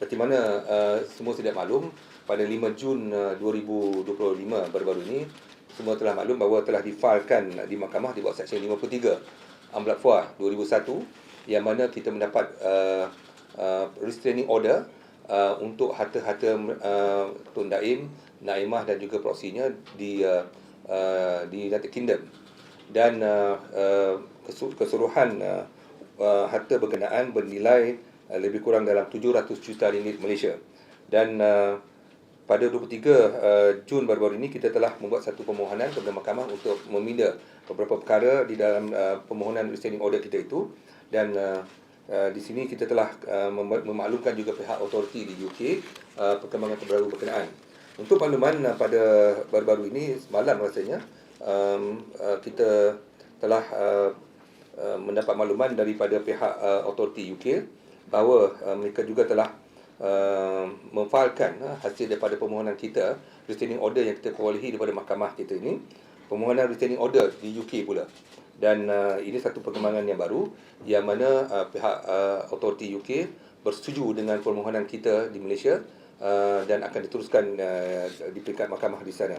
seperti mana uh, semua sedia maklum pada 5 Jun uh, 2025 baru-baru ini semua telah maklum bahawa telah difailkan di mahkamah di bawah Seksyen 53 Amblak Fuah 2001 yang mana kita mendapat uh, uh, restraining order uh, untuk harta-harta uh, Tun Daim, Naimah dan juga proksinya di uh, uh, di United Kingdom. Dan uh, uh, keseluruhan uh, uh, harta berkenaan bernilai lebih kurang dalam 700 juta ringgit Malaysia. Dan uh, pada 23 uh, Jun baru-baru ini kita telah membuat satu permohonan kepada mahkamah untuk meminda beberapa perkara di dalam uh, permohonan restraining order kita itu. Dan uh, uh, di sini kita telah uh, mem- memaklumkan juga pihak autoriti di UK uh, perkembangan terbaru berkenaan. Untuk makluman uh, pada baru-baru ini semalam rasanya um, uh, kita telah uh, uh, mendapat makluman daripada pihak uh, autoriti UK bahawa uh, mereka juga telah uh, memfailkan uh, hasil daripada permohonan kita restraining order yang kita perolehi daripada mahkamah kita ini. Permohonan restraining order di UK pula. Dan uh, ini satu perkembangan yang baru yang mana uh, pihak uh, autoriti UK bersetuju dengan permohonan kita di Malaysia uh, dan akan diteruskan uh, di peringkat mahkamah di sana